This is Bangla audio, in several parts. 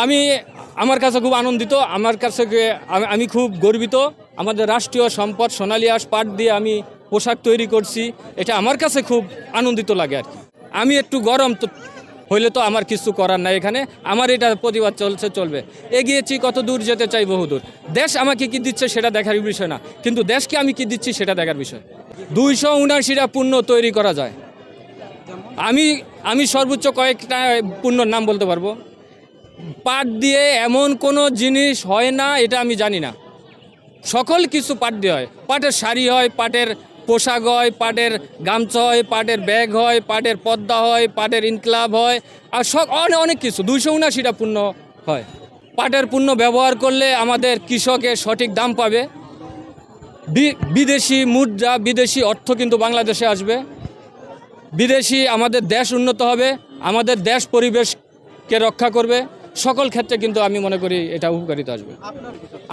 আমি আমার কাছে খুব আনন্দিত, আমার কাছে আমি- খুব গর্বিত। আমাদের রাষ্ট্রীয় সম্পদ, সোনালী আঁশ, পাট দিয়ে আমি পোশাক তৈরি করছি, এটা আমার কাছে খুব আনন্দিত লাগে আর কি। আমি একটু গরম তো হইলে তো আমার কিছু করার নাই এখানে, আমার এটা প্রতিবাদ চলছে, চলবে। এগিয়েছি, কত দূর যেতে চাই বহুদূর। দেশ আমাকে কি দিচ্ছে সেটা দেখার বিষয় না, কিন্তু দেশকে আমি কি দিচ্ছি সেটা দেখার বিষয়। দুইশো উনআশিটা পণ্য তৈরি করা যায়। আমি আমি সর্বোচ্চ কয়েকটা পণ্যর নাম বলতে পারব? পাট দিয়ে এমন কোনো জিনিস হয় না, এটা আমি জানি না। সকল কিছু পাট দিয়ে হয়। পাটের শাড়ি হয়, পাটের পোশাক হয়, পাটের গামছা হয়, পাটের ব্যাগ হয়, পাটের পদ্মা হয়, পাটের ইনকলাব হয়, আর সব অনেক অনেক কিছু। দুইশো উনাশিটা পণ্য হয়। পাটের পণ্য ব্যবহার করলে আমাদের কৃষকের সঠিক দাম পাবে। বিদেশি মুদ্রা, বিদেশি অর্থ কিন্তু বাংলাদেশে আসবে। বিদেশি আমাদের দেশ উন্নত হবে, আমাদের দেশ পরিবেশকে রক্ষা করবে। সকল ক্ষেত্রে কিন্তু আমি মনে করি এটা উপকারিতা আসবে।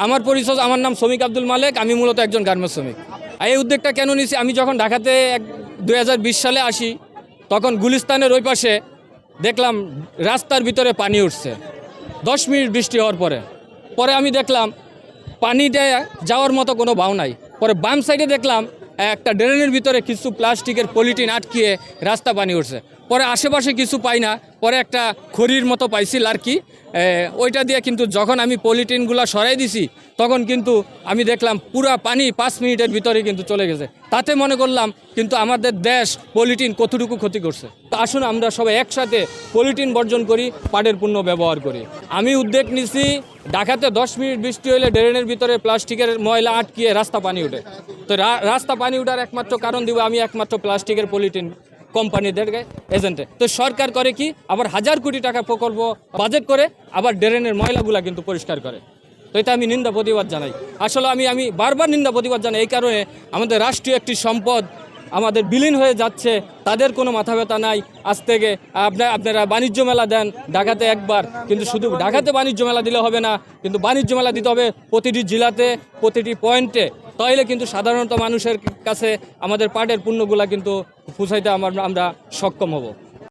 আমার পরিচয়, আমার নাম শ্রমিক আব্দুল মালেক, আমি মূলত একজন গার্মেন্টস শ্রমিক। এই উদ্যোগটা কেন নিয়েছি? আমি যখন ঢাকাতে এক দুই সালে আসি, তখন গুলিস্তানের ওই পাশে দেখলাম রাস্তার ভিতরে পানি উঠছে। দশ মিনিট বৃষ্টি হওয়ার পরে। পরে আমি দেখলাম পানিটা যাওয়ার মতো কোনো ভাও নাই। পরে বাম সাইডে দেখলাম একটা ড্রেনের ভিতরে কিছু প্লাস্টিকের পলিটিন আটকিয়ে রাস্তা পানি উঠছে। পরে আশেপাশে কিছু পাই না পরে একটা খড়ির মতো পাইছিল আর কি ওইটা দিয়ে কিন্তু যখন আমি পলিটিনগুলো সরাই দিছি, তখন কিন্তু আমি দেখলাম পুরা পানি পাঁচ মিনিটের ভিতরে কিন্তু চলে গেছে। তাতে মনে করলাম কিন্তু আমাদের দেশ পলিটিন কতটুকু ক্ষতি করছে। আসুন আমরা সবাই একসাথে পলিটিন বর্জন করি, পাটের পণ্য ব্যবহার করি। আমি উদ্যোগ নিছি, ঢাকাতে দশ মিনিট বৃষ্টি হলে ড্রেনের ভিতরে প্লাস্টিকের ময়লা আটকিয়ে রাস্তা পানি উঠে। তো রাস্তা পানি উঠার একমাত্র কারণ দিব আমি একমাত্র প্লাস্টিকের পলিটিন। কোম্পানিদেরকে এজেন্টে তো সরকার করে কি, আবার হাজার কোটি টাকা প্রকল্প বাজেট করে, আবার ড্রেনের ময়লাগুলা কিন্তু পরিষ্কার করে। তো এটা আমি নিন্দা প্রতিবাদ জানাই। আসলে আমি আমি বারবার নিন্দা প্রতিবাদ জানাই এই কারণে আমাদের রাষ্ট্রীয় একটি সম্পদ আমাদের বিলীন হয়ে যাচ্ছে, তাদের কোনো মাথা ব্যথা নাই। আজ থেকে আপনার আপনারা বাণিজ্য মেলা দেন, ঢাকাতে একবার, কিন্তু শুধু ঢাকাতে বাণিজ্য মেলা দিলে হবে না, কিন্তু বাণিজ্য মেলা দিতে হবে প্রতিটি জেলাতে, প্রতিটি পয়েন্টে তাহলে কিন্তু সাধারণত মানুষের কাছে আমাদের পাটের পণ্যগুলা কিন্তু পৌঁছাইতে আমার আমরা সক্ষম হব।